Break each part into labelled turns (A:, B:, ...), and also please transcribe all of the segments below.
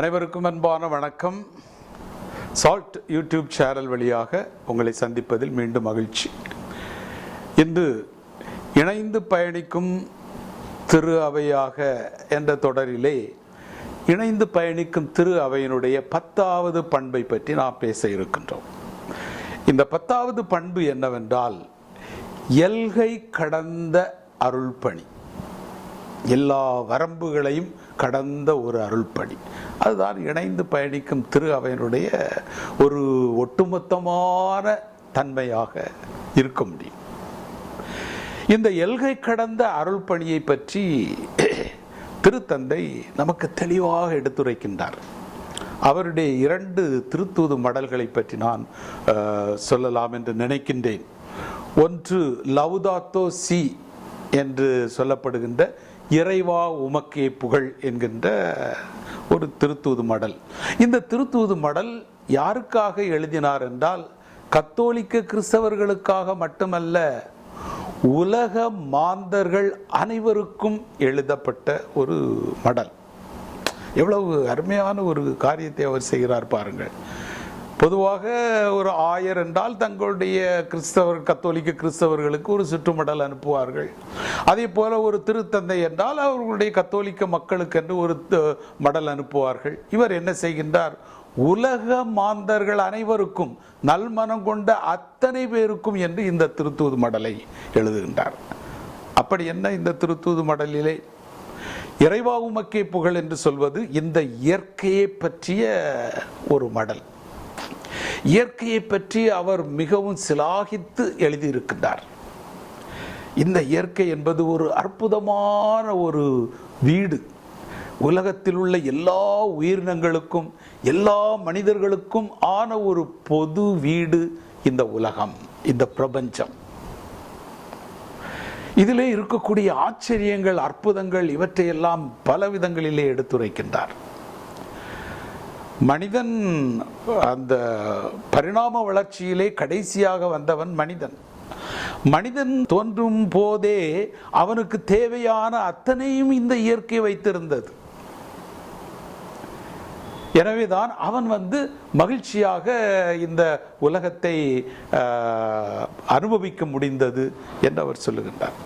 A: அனைவருக்கும் அன்பான வணக்கம். சால்ட் யூடியூப் சேனல் வழியாக உங்களை சந்திப்பதில் மீண்டும் மகிழ்ச்சி. இன்று இணைந்து பயணிக்கும் திரு அவையாக என்ற தொடரிலே இணைந்து பயணிக்கும் திரு அவையினுடைய பத்தாவது பண்பை பற்றி நாம் பேச இருக்கின்றோம். இந்த பத்தாவது பண்பு என்னவென்றால் எல்கை கடந்த அருள்பணி. எல்லா வரம்புகளையும் கடந்த ஒரு அருள்பணி அதுதான் இணைந்து பயணிக்கும் திரு அவையினுடைய ஒரு ஒட்டுமொத்தமான தன்மையாக இருக்க முடியும். இந்த எல்கை கடந்த அருள் பணியை பற்றி திருத்தந்தை நமக்கு தெளிவாக எடுத்துரைக்கின்றார். அவருடைய இரண்டு திருத்தூது மடல்களை பற்றி நான் சொல்லலாம் என்று நினைக்கின்றேன். ஒன்று லவுதாத்தோ சி என்று சொல்லப்படுகின்ற இறைவா உமக்கே புகழ் என்கின்ற ஒரு திருத்தூது மடல். இந்த திருத்தூது மடல் யாருக்காக எழுதினார் என்றால் கத்தோலிக்க கிறிஸ்தவர்களுக்காக மட்டுமல்ல உலக மாந்தர்கள் அனைவருக்கும் எழுதப்பட்ட ஒரு மடல். எவ்வளவு அருமையான ஒரு காரியத்தை அவர் செய்கிறார் பாருங்கள். பொதுவாக ஒரு ஆயர் என்றால் தங்களுடைய கிறிஸ்தவர் கத்தோலிக்க கிறிஸ்தவர்களுக்கு ஒரு சுற்றுமடல் அனுப்புவார்கள். அதே போல ஒரு திருத்தந்தை என்றால் அவர்களுடைய கத்தோலிக்க மக்களுக்கு என்று ஒரு த- மடல் அனுப்புவார்கள். இவர் என்ன செய்கின்றார்? உலக மாந்தர்கள் அனைவருக்கும் நல்மனம் கொண்ட அத்தனை பேருக்கும் என்று இந்த திருத்தூது மடலை எழுதுகின்றார். அப்படி என்ன இந்த திருத்தூது மடலிலே? இறைவா உமக்கே புகழ் என்று சொல்வது இந்த இயற்கையை பற்றிய ஒரு மடல். இயற்கையை பற்றி அவர் மிகவும் சிலாகித்து எழுதியிருக்கின்றார். இந்த இயற்கை என்பது ஒரு அற்புதமான ஒரு வீடு. உலகத்தில் உள்ள எல்லா உயிரினங்களுக்கும் எல்லா மனிதர்களுக்கும் ஆன ஒரு பொது வீடு இந்த உலகம் இந்த பிரபஞ்சம். இதிலே இருக்கக்கூடிய ஆச்சரியங்கள் அற்புதங்கள் இவற்றையெல்லாம் பல விதங்களிலே எடுத்துரைக்கின்றார். மனிதன் அந்த பரிணாம வளர்ச்சியிலே கடைசியாக வந்தவன் மனிதன். மனிதன் தோன்றும் போதே அவனுக்கு தேவையான அத்தனையும் இந்த இயற்கை வைத்திருந்தது. எனவேதான் அவன் வந்து மகிழ்ச்சியாக இந்த உலகத்தை அனுபவிக்க முடிந்தது என்று அவர் சொல்லுகின்றார்.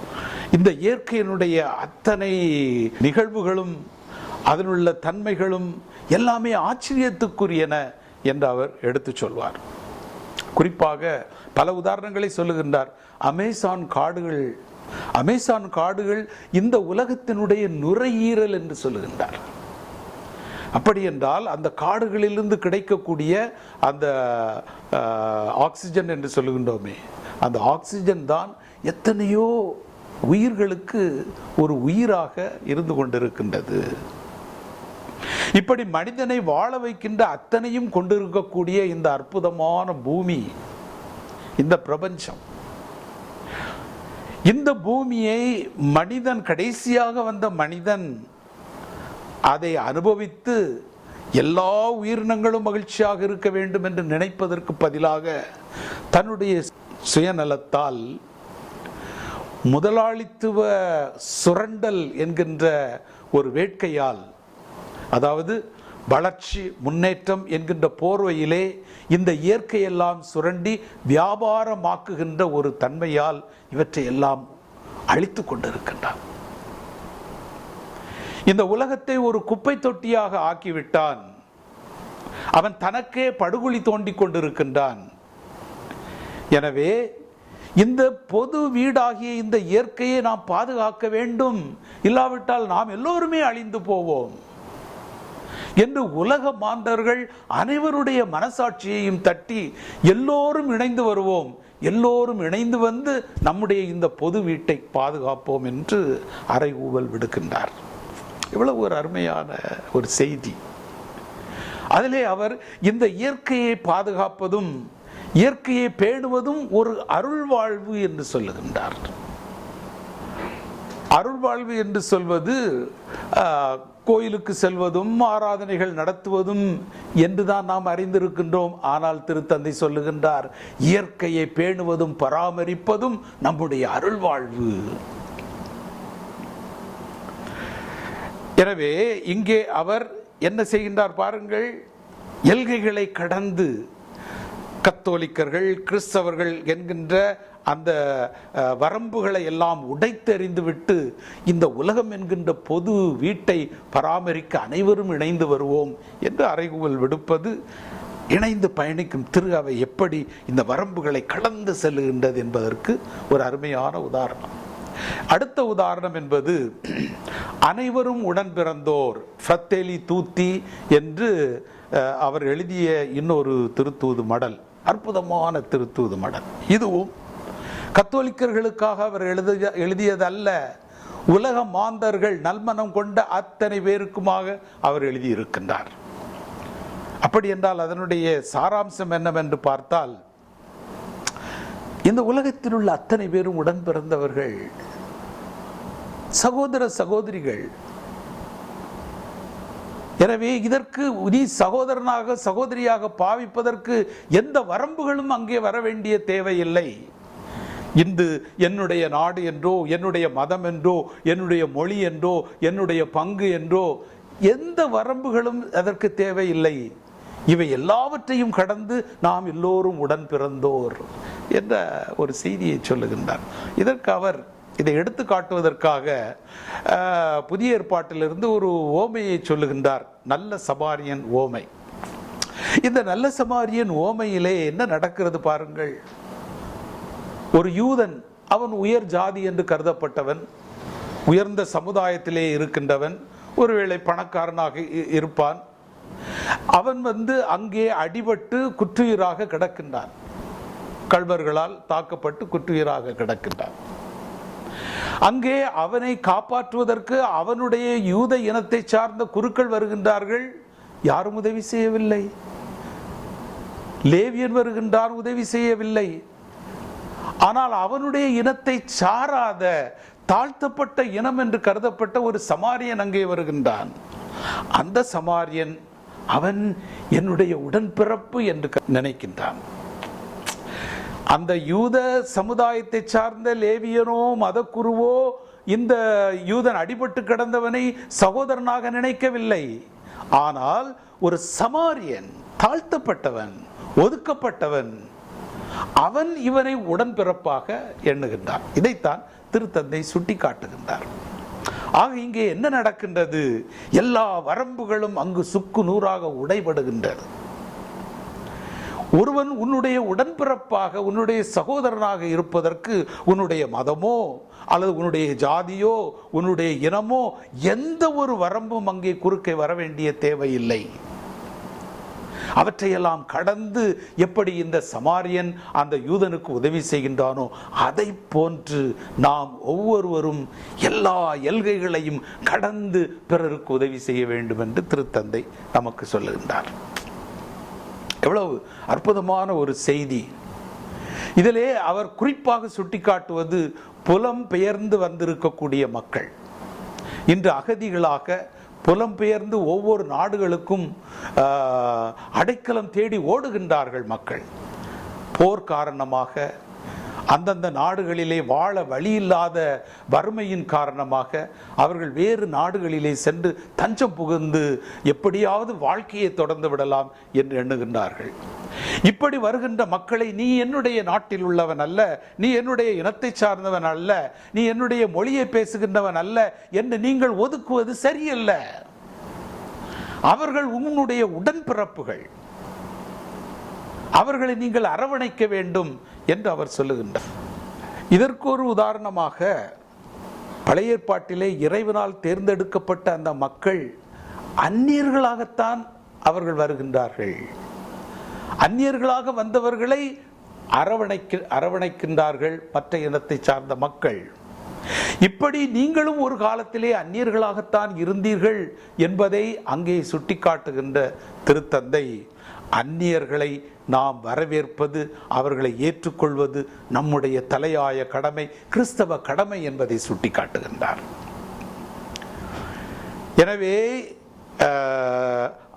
A: இந்த இயற்கையினுடைய அத்தனை நிகழ்வுகளும் அதனுள்ள தன்மைகளும் எல்லாமே ஆச்சரியத்துக்குரியன என்று அவர் எடுத்துச் சொல்வார். குறிப்பாக பல உதாரணங்களை சொல்லுகின்றார். அமேசான் காடுகள் அமேசான் காடுகள் இந்த உலகத்தினுடைய நுரையீரல் என்று சொல்லுகின்றார். அப்படி என்றால் அந்த காடுகளிலிருந்து கிடைக்கக்கூடிய அந்த ஆக்சிஜன் என்று சொல்லுகின்றோமே அந்த ஆக்சிஜன் தான் எத்தனையோ உயிர்களுக்கு ஒரு உயிராக இருந்து கொண்டிருக்கின்றது. இப்படி மனிதனை வாழ வைக்கின்ற அத்தனையும் கொண்டிருக்கக்கூடிய இந்த அற்புதமான பூமி இந்த பிரபஞ்சம். இந்த பூமியை மனிதன் கடைசியாக வந்த மனிதன் அதை அனுபவித்து எல்லா உயிரினங்களும் மகிழ்ச்சியாக இருக்க வேண்டும் என்று நினைப்பதற்கு பதிலாக தன்னுடைய சுயநலத்தால் முதலாளித்துவ சுரண்டல் என்கின்ற ஒரு வேட்கையால் அதாவது வளர்ச்சி முன்னேற்றம் என்கின்ற போர்வையிலே இந்த இயற்கையெல்லாம் சுரண்டி வியாபாரமாக்குகின்ற ஒரு தன்மையால் இவற்றை எல்லாம் அழித்து கொண்டிருக்கின்றான். இந்த உலகத்தை ஒரு குப்பை தொட்டியாக ஆக்கிவிட்டான். அவன் தனக்கே படுகொலி தோண்டிக் கொண்டிருக்கின்றான். எனவே இந்த பொது வீடாகிய இந்த இயற்கையை நாம் பாதுகாக்க வேண்டும். இல்லாவிட்டால் நாம் எல்லோருமே அழிந்து போவோம். என்று உலக மாந்தர்கள் அனைவருடைய மனசாட்சியையும் தட்டி எல்லோரும் இணைந்து வருவோம். எல்லோரும் இணைந்து வந்து நம்முடைய இந்த பொது வீட்டை பாதுகாப்போம் என்று அறைகூவல் விடுக்கின்றார். இவ்வளவு ஒரு அருமையான ஒரு செய்தி. அதிலே அவர் இந்த இயற்கையை பாதுகாப்பதும் இயற்கையை பேணுவதும் ஒரு அருள் வாழ்வு என்று சொல்லுகின்றார். அருள் வாழ்வு என்று சொல்வது கோயிலுக்கு செல்வதும் ஆராதனைகள் நடத்துவதும் என்றுதான் நாம் அறிந்திருக்கின்றோம். ஆனால் திருத்தந்தை சொல்லுகின்றார் இயற்கையை பேணுவதும் பராமரிப்பதும் நம்முடைய அருள் வாழ்வு எனவே இங்கே அவர் என்ன செய்கின்றார் பாருங்கள். எல்கைகளை கடந்து கத்தோலிக்கர்கள் கிறிஸ்தவர்கள் என்கின்ற அந்த வரம்புகளை எல்லாம் உடைத்தெறிந்துவிட்டு இந்த உலகம் என்கின்ற பொது வீட்டை பராமரிக்க அனைவரும் இணைந்து வருவோம் என்று அறைகூவல் விடுப்பது இணைந்து பயணிக்கும் திரு அவை எப்படி இந்த வரம்புகளை கடந்து செல்லுகின்றது என்பதற்கு ஒரு அருமையான உதாரணம். அடுத்த உதாரணம் என்பது அனைவரும் உடன் பிறந்தோர் ஃபத்தேலி தூத்தி என்று அவர் எழுதிய இன்னொரு திருத்தூது மடல் அற்புதமான திருத்தூது மடல். இதுவும் கத்தோலிக்கர்களுக்காக அவர் எழுதிய எழுதியதல்ல. உலக மாந்தர்கள் நல்மனம் கொண்ட அத்தனை பேருக்குமாக அவர் எழுதியிருக்கின்றார். அப்படி என்றால் அதனுடைய சாராம்சம் என்னவென்று பார்த்தால் இந்த உலகத்தில் உள்ள அத்தனை பேரும் உடன் பிறந்தவர்கள் சகோதர சகோதரிகள். எனவே இதற்கு நீ சகோதரனாக சகோதரியாக பாவிப்பதற்கு எந்த வரம்புகளும் அங்கே வர வேண்டிய தேவையில்லை. இந்து என்னுடைய நாடு என்றோ என்னுடைய மதம் என்றோ என்னுடைய மொழி என்றோ என்னுடைய பங்கு என்றோ எந்த வரம்புகளும் அதற்கு தேவையில்லை. இவை எல்லாவற்றையும் கடந்து நாம் எல்லோரும் உடன் பிறந்தோர் என்ற ஒரு செய்தியை சொல்லுகின்றார். இதற்கு அவர் இதை எடுத்து காட்டுவதற்காக புதிய ஏற்பாட்டிலிருந்து ஒரு ஓமையை சொல்லுகின்றார். நல்ல சபாரியன் ஓமை. இந்த நல்ல சமாரியன் ஓமையிலே என்ன நடக்கிறது பாருங்கள். ஒரு யூதன் அவன் உயர் ஜாதி என்று கருதப்பட்டவன் உயர்ந்த சமுதாயத்திலே இருக்கின்றவன் ஒருவேளை பணக்காரனாக இருப்பான். அவன் வந்து அங்கே அடிபட்டு குற்றுயிராக கிடக்கின்றான். கள்வர்களால் தாக்கப்பட்டு குற்றுயிராக கிடக்கின்றான். அங்கே அவனை காப்பாற்றுவதற்கு அவனுடைய யூத இனத்தை சார்ந்த குருக்கள் வருகின்றார்கள். யாரும் உதவி செய்யவில்லை. லேவியன் வருகின்றான் உதவி செய்யவில்லை. ஆனால் அவனுடைய இனத்தை சாராத தாழ்த்தப்பட்ட இனம் என்று கருதப்பட்ட ஒரு சமாரியன் அங்கே வருகின்றான். அந்த சமாரியன் அவன் என்னுடைய உடன்பிறப்பு என்று க- நினைக்கின்றான். அந்த யூத சமுதாயத்தை சார்ந்த லேவியனோ மதக்குருவோ இந்த யூதன் அடிபட்டு கிடந்தவனை சகோதரனாக நினைக்கவில்லை. ஆனால் ஒரு சமாரியன் தாழ்த்தப்பட்டவன் ஒதுக்கப்பட்டவன் அவன் இவனை உடன்பிறப்பாக எண்ணுகின்றான். இதைத்தான் திருத்தந்தை சுட்டி காட்டுகின்றார் ஆக இங்கே என்ன நடக்கின்றது? எல்லா வரம்புகளும் அங்கு சுக்கு நூறாக உடைபடுகின்றது. ஒருவன் உன்னுடைய உடன்பிறப்பாக உன்னுடைய சகோதரனாக இருப்பதற்கு உன்னுடைய மதமோ அல்லது உன்னுடைய ஜாதியோ உன்னுடைய இனமோ எந்த ஒரு வரம்பும் அங்கே குறுக்கே வர வேண்டிய தேவையில்லை. அவற்றையெல்லாம் கடந்து எப்படி இந்த சமாரியன் அந்த யூதனுக்கு உதவி செய்கின்றானோ அதை போன்று நாம் ஒவ்வொருவரும் எல்லா எல்கைகளையும் கடந்து பிறருக்கு உதவி செய்ய வேண்டும் என்று திருத்தந்தை நமக்கு சொல்லுகின்றார். எவ்வளவு அற்புதமான ஒரு செய்தி. இதிலே அவர் குறிப்பாக சுட்டிக்காட்டுவது புலம் பெயர்ந்து வந்திருக்கக்கூடிய மக்கள். இன்று அகதிகளாக புலம்பெயர்ந்து ஒவ்வொரு நாடுகளுக்கும் அடைக்கலம் தேடி ஓடுகின்றார்கள் மக்கள். போர் காரணமாக அந்தந்த நாடுகளிலே வாழ வழியில்லாத வறுமையின் காரணமாக அவர்கள் வேறு நாடுகளிலே சென்று தஞ்சம் புகுந்து எப்படியாவது வாழ்க்கையை தொடர்ந்து விடலாம் என்று எண்ணுகின்றார்கள். இப்படி வருகின்ற மக்களை நீ என்னுடைய நாட்டில் உள்ளவன் அல்ல நீ என்னுடைய இனத்தை சார்ந்தவன் அல்ல நீ என்னுடைய மொழியை பேசுகின்றவன் அல்ல என்று நீங்கள் ஒதுக்குவது சரியல்ல. அவர்கள் உன்னுடைய உடன்பிறப்புகள். அவர்களை நீங்கள் அரவணைக்க வேண்டும். என்று அவர் சொல்லுகின்றார். இதற்கு ஒரு உதாரணமாக பழைய ஏற்பாட்டிலே இறைவனால் தேர்ந்தெடுக்கப்பட்ட அந்த மக்கள் அந்நியர்களாகத்தான் அவர்கள் வருகின்றார்கள். அந்நியர்களாக வந்தவர்களை அரவணைக்க அரவணைக்கின்றார்கள் மற்ற இனத்தை சார்ந்த மக்கள். இப்படி நீங்களும் ஒரு காலத்திலே அந்நியர்களாகத்தான் இருந்தீர்கள் என்பதை அங்கே சுட்டிக்காட்டுகின்ற திருத்தந்தை அந்நியர்களை நாம் வரவேற்பது அவர்களை ஏற்றுக்கொள்வது நம்முடைய தலையாய கடமை கிறிஸ்தவ கடமை என்பதை சுட்டிக்காட்டுகின்றார். எனவே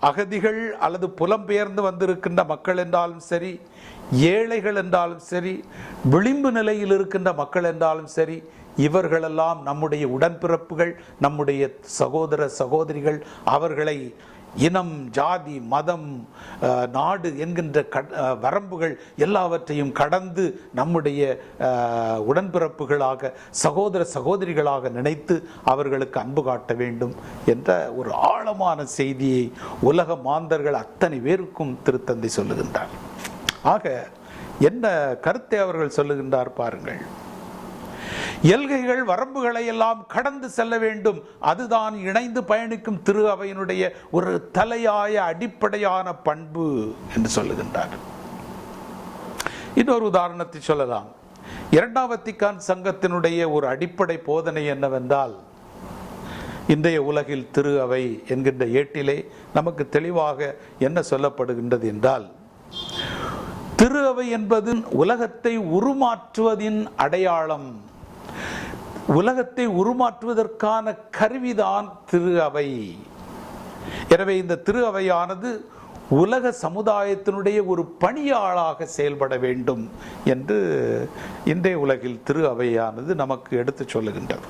A: அகதிகள் அல்லது புலம்பெயர்ந்து வந்திருக்கின்ற மக்கள் என்றாலும் சரி ஏழைகள் என்றாலும் சரி விளிம்பு நிலையில் இருக்கின்ற மக்கள் என்றாலும் சரி இவர்களெல்லாம் நம்முடைய உடன்பிறப்புகள் நம்முடைய சகோதர சகோதரிகள் அவர்களை இனம் ஜாதி மதம் அஹ், நாடு என்கின்ற க அஹ், வரம்புகள் எல்லாவற்றையும் கடந்து நம்முடைய அஹ், உடன்பிறப்புகளாக சகோதர சகோதரிகளாக நினைத்து அவர்களுக்கு அன்பு காட்ட வேண்டும் என்ற ஒரு ஆழமான செய்தியை உலக மாந்தர்கள் அத்தனை பேருக்கும் திருத்தந்தை சொல்லுகின்றார். ஆக என்ன கருத்தை அவர்கள் சொல்லுகின்றார் பாருங்கள். எல்கைகள் வரம்புகளை எல்லாம் கடந்து செல்ல வேண்டும். அதுதான் இணைந்து பயணிக்கும் திரு அவையினுடைய ஒரு தலையாய அடிப்படையான பண்பு என்று சொல்லுகின்றார் இன்னொரு உதாரணத்தை சொல்லலாம். இரண்டாம் வத்திக்கான் சங்கத்தினுடைய ஒரு அடிப்படை போதனை என்னவென்றால் இன்றைய உலகில் திரு அவை என்கின்ற ஏட்டிலே நமக்கு தெளிவாக என்ன சொல்லப்படுகின்றது என்றால் திரு அவை என்பது உலகத்தை உருமாற்றுவதின் அடையாளம். உலகத்தை உருமாற்றுவதற்கான கருவிதான் திரு அவை எனவே இந்த திரு அவையானது உலக சமுதாயத்தினுடைய ஒரு பணியாளாக செயல்பட வேண்டும் என்று இன்றைய உலகில் திரு அவையானது நமக்கு எடுத்துச் சொல்லுகின்றது.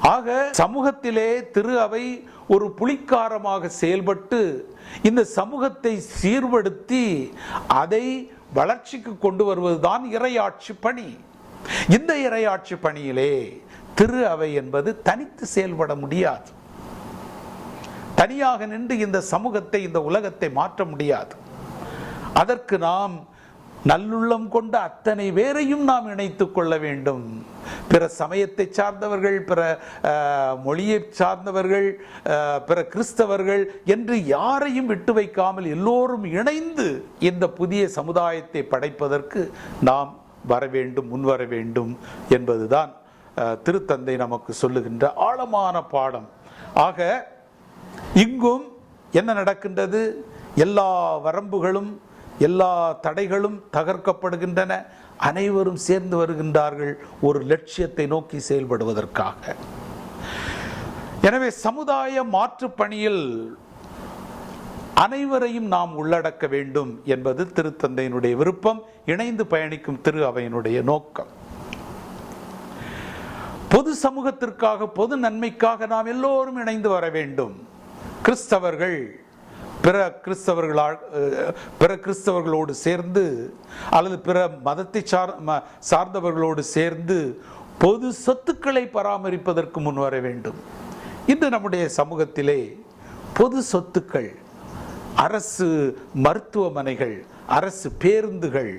A: ஆக சமூகத்திலே திரு அவை ஒரு புலிக்காரமாக செயல்பட்டு இந்த சமூகத்தை சீர்படுத்தி அதை வளர்ச்சிக்கு கொண்டு வருவதுதான் இறையாட்சி பணி. இந்த இறையாட்சி பணியிலே திரு அவை என்பது தனித்து செயல்பட முடியாது. தனியாக நின்று இந்த சமூகத்தை இந்த உலகத்தை மாற்ற முடியாது. அதற்கு நாம் நல்லுள்ளம் கொண்ட அத்தனை பேரையும் நாம் இணைத்து கொள்ள வேண்டும். பிற சமயத்தை சார்ந்தவர்கள் பிற மொழியை சார்ந்தவர்கள் பிற கிறிஸ்தவர்கள் என்று யாரையும் விட்டு வைக்காமல் எல்லோரும் இணைந்து இந்த புதிய சமுதாயத்தை படைப்பதற்கு நாம் வர வேண்டும் முன்வர வேண்டும் என்பதுதான் திருத்தந்தை நமக்கு சொல்லுகின்ற ஆழமான பாடம். ஆக இங்கும் என்ன நடக்கின்றது? எல்லா வரம்புகளும் எல்லா தடைகளும் தகர்க்கப்படுகின்றன. அனைவரும் சேர்ந்து வருகின்றார்கள் ஒரு லட்சியத்தை நோக்கி செயல்படுவதற்காக. எனவே சமுதாய மாற்றுப் பணியில் அனைவரையும் நாம் உள்ளடக்க வேண்டும் என்பது திருத்தந்தையினுடைய விருப்பம் இணைந்து பயணிக்கும் திரு அவையினுடைய நோக்கம். பொது சமூகத்திற்காக பொது நன்மைக்காக நாம் எல்லோரும் இணைந்து வர வேண்டும். கிறிஸ்தவர்கள் பிற கிறிஸ்தவர்களால் பிற கிறிஸ்தவர்களோடு சேர்ந்து அல்லது பிற மதத்தை சார் ம- சார்ந்தவர்களோடு சேர்ந்து பொது சொத்துக்களை பராமரிப்பதற்கு முன் வர வேண்டும். இன்று நம்முடைய சமூகத்திலே பொது சொத்துக்கள் அரசு மருத்துவமனைகள் அரசு பேருந்துகள்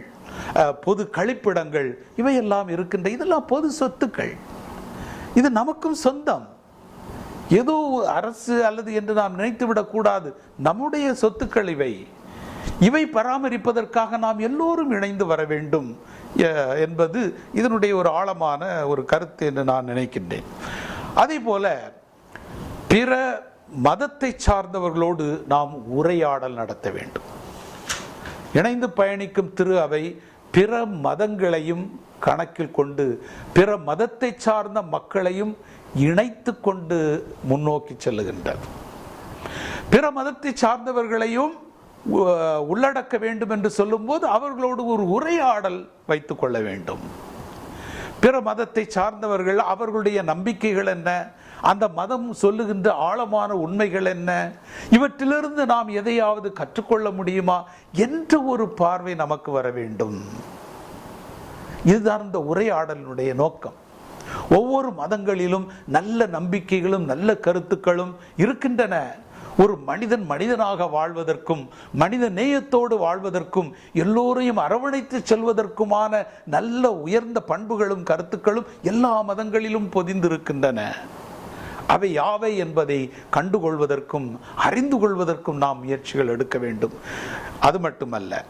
A: பொது கழிப்பிடங்கள் இவையெல்லாம் இருக்கின்ற இதெல்லாம் பொது சொத்துக்கள். இது நமக்கும் சொந்தம். ஏதோ அரசு அல்லது என்று நாம் நினைத்து விடக்கூடாது நம்முடைய சொத்துக்கள் இவை. இவை பராமரிப்பதற்காக நாம் எல்லோரும் இணைந்து வர வேண்டும் என்பது இதனுடைய ஒரு ஆழமான ஒரு கருத்து என்று நான் நினைக்கின்றேன். அதே போல பிற மதத்தை சார்ந்தவர்களோடு நாம் உரையாடல் நடத்த வேண்டும். இணைந்து பயணிக்கும் திரு அவை பிற மதங்களையும் கணக்கில் கொண்டு பிற மதத்தை சார்ந்த மக்களையும் இணைத்து கொண்டு முன்னோக்கி செல்லுகின்றது. பிற மதத்தை சார்ந்தவர்களையும் உள்ளடக்க வேண்டும் என்று சொல்லும்போது அவர்களோடு ஒரு உரையாடல் வைத்துக்கொள்ள வேண்டும். பிற மதத்தை சார்ந்தவர்கள் அவர்களுடைய நம்பிக்கைகள் என்ன? அந்த மதம் சொல்லுகின்ற ஆழமான உண்மைகள் என்ன? இவற்றிலிருந்து நாம் எதையாவது கற்றுக்கொள்ள முடியுமா என்ற ஒரு பார்வை நமக்கு வர வேண்டும். இதுதான் இந்த உரையாடலினுடைய நோக்கம். ஒவ்வொரு மதங்களிலும் நல்ல நம்பிக்கைகளும் நல்ல கருத்துக்களும் இருக்கின்றன. ஒரு மனிதன் மனிதனாக வாழ்வதற்கும் மனித நேயத்தோடு வாழ்வதற்கும் எல்லோரையும் அரவணைத்து செல்வதற்குமான நல்ல உயர்ந்த பண்புகளும் கருத்துக்களும் எல்லா மதங்களிலும் பொதிந்திருக்கின்றன. அவை யாவை என்பதை கண்டுகொள்வதற்கும் அறிந்து கொள்வதற்கும் நாம் முயற்சிகள் எடுக்க வேண்டும். அது மட்டுமல்ல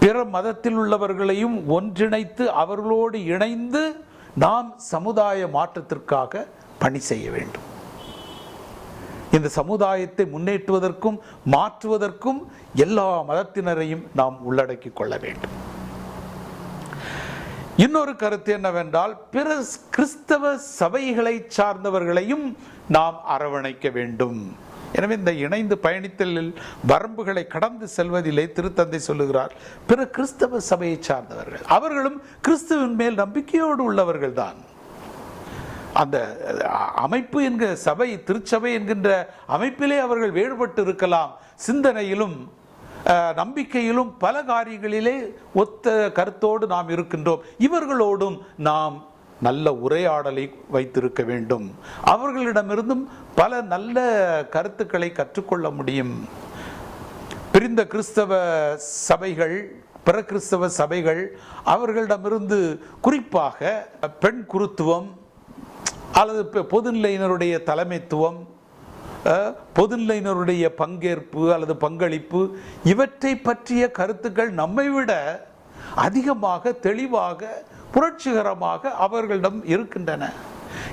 A: பிற மதத்தில் உள்ளவர்களையும் ஒன்றிணைத்து அவர்களோடு இணைந்து நாம் சமுதாய மாற்றத்திற்காக பணி செய்ய வேண்டும். இந்த சமுதாயத்தை முன்னேற்றுவதற்கும் மாற்றுவதற்கும் எல்லா மதத்தினரையும் நாம் உள்ளடக்கிக் கொள்ள வேண்டும். இன்னொரு கருத்து என்னவென்றால் பிற கிறிஸ்தவ சபைகளை சார்ந்தவர்களையும் நாம் அரவணைக்க வேண்டும். எனவே இந்த இணைந்து பயணித்தலில் வரம்புகளை கடந்து செல்வதிலே திருத்தந்தை சொல்லுகிறார் பிற கிறிஸ்தவ சபையை சார்ந்தவர்கள். அவர்களும் கிறிஸ்துவின் மேல் நம்பிக்கையோடு உள்ளவர்கள் தான். அந்த அமைப்பு என்கிற சபை திருச்சபை என்கின்ற அமைப்பிலே அவர்கள் வேறுபட்டு இருக்கலாம். சிந்தனையிலும் நம்பிக்கையிலும் பல காரியங்களிலே ஒத்த கருத்தோடு நாம் இருக்கின்றோம். இவர்களோடும் நாம் நல்ல உரையாடலை வைத்திருக்க வேண்டும். அவர்களிடமிருந்தும் பல நல்ல கருத்துக்களை கற்றுக்கொள்ள முடியும். பிரிந்த கிறிஸ்தவ சபைகள் பிற கிறிஸ்தவ சபைகள் அவர்களிடமிருந்து குறிப்பாக பெண் குருத்துவம் அல்லது பெ- பொதுநிலையினருடைய தலைமைத்துவம் பொதுநிலையினருடைய பங்கேற்பு அல்லது பங்களிப்பு இவற்றை பற்றிய கருத்துக்கள் நம்மை விட அதிகமாக தெளிவாக புரட்சிகரமாக அவர்களிடம் இருக்கின்றன.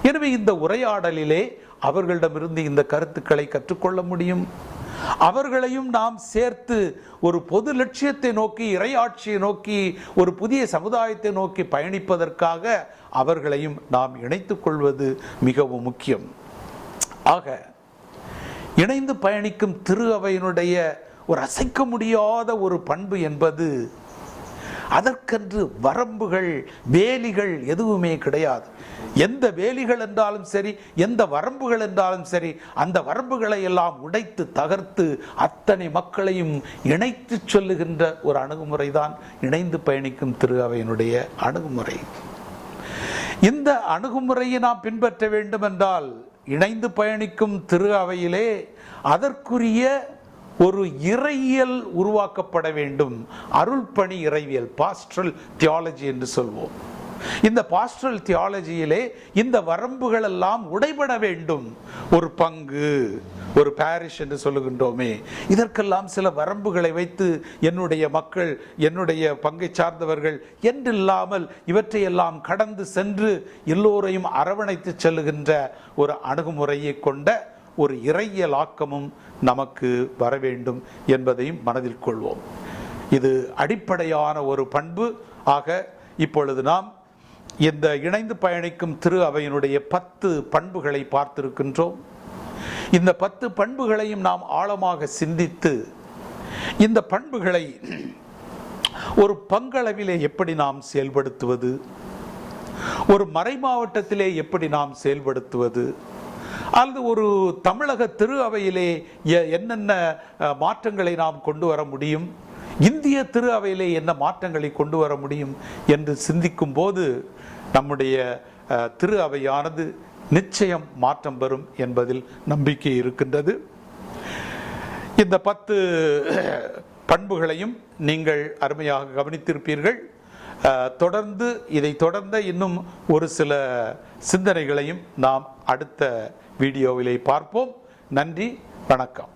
A: எனவே இந்த உரையாடலிலே அவர்களிடமிருந்து இந்த கருத்துக்களை கற்றுக்கொள்ள முடியும். அவர்களையும் நாம் சேர்த்து ஒரு பொது லட்சியத்தை நோக்கி இறையாட்சியை நோக்கி ஒரு புதிய சமுதாயத்தை நோக்கி பயணிப்பதற்காக அவர்களையும் நாம் இணைத்துக் கொள்வது மிகவும் முக்கியம். ஆக இணைந்து பயணிக்கும் திரு அவையினுடைய ஒரு அசைக்க முடியாத ஒரு பண்பு என்பது அதற்கென்று வரம்புகள் வேலிகள் எதுவுமே கிடையாது. எந்த வேலிகள் என்றாலும் சரி எந்த வரம்புகள் என்றாலும் சரி அந்த வரம்புகளை எல்லாம் உடைத்து தகர்த்து அத்தனை மக்களையும் இணைத்து சொல்லுகின்ற ஒரு அணுகுமுறை தான் இணைந்து பயணிக்கும் திரு அவையினுடைய அணுகுமுறை. இந்த அணுகுமுறையை நாம் பின்பற்ற வேண்டும் என்றால் இணைந்து பயணிக்கும் திரு அவையிலே அதற்குரிய ஒரு இறையியல் உருவாக்கப்பட வேண்டும். அருள்பணி இறைவியல் பாஸ்ட்ரல் தியாலஜி என்று சொல்வோம். இந்த பாஸ்ட்ரல் தியாலஜியிலே இந்த வரம்புகள் எல்லாம் உடைபட வேண்டும். ஒரு பங்கு ஒரு பாரிஷ் என்று சொல்லுகின்றோமே. இதற்கெல்லாம் சில வரம்புகளை வைத்து என்னுடைய மக்கள் என்னுடைய பங்கை சார்ந்தவர்கள் என்றில்லாமல் இவற்றையெல்லாம் கடந்து சென்று எல்லோரையும் அரவணைத்து செல்லுகின்ற ஒரு அணுகுமுறையை கொண்ட ஒரு இறையலாக்கமும் நமக்கு வர வேண்டும் என்பதையும் மனதில் கொள்வோம். இது அடிப்படையான ஒரு பண்பு. ஆக இப்பொழுது நாம் இந்த இணைந்து பயணிக்கும் திரு அவையினுடைய பத்து பண்புகளை பார்த்திருக்கின்றோம். இந்த பத்து பண்புகளையும் நாம் ஆழமாக சிந்தித்து இந்த பண்புகளை ஒரு பங்களவிலே எப்படி நாம் செயல்படுத்துவது? ஒரு மறை மாவட்டத்திலே எப்படி நாம் செயல்படுத்துவது? அல்லது ஒரு தமிழக திரு அவையிலே என்னென்ன மாற்றங்களை நாம் கொண்டு வர முடியும்? இந்திய திரு அவையிலே என்ன மாற்றங்களை கொண்டு வர முடியும்? என்று சிந்திக்கும் போது நம்முடைய திரு அவையானது நிச்சயம் மாற்றம் பெறும் என்பதில் நம்பிக்கை இருக்கின்றது. இந்த பத்து பண்புகளையும் நீங்கள் அருமையாக கவனித்திருப்பீர்கள். தொடர்ந்து இதை தொடர்ந்த இன்னும் ஒரு சில சிந்தனைகளையும் நாம் அடுத்த வீடியோவிலே பார்ப்போம். நன்றி வணக்கம்.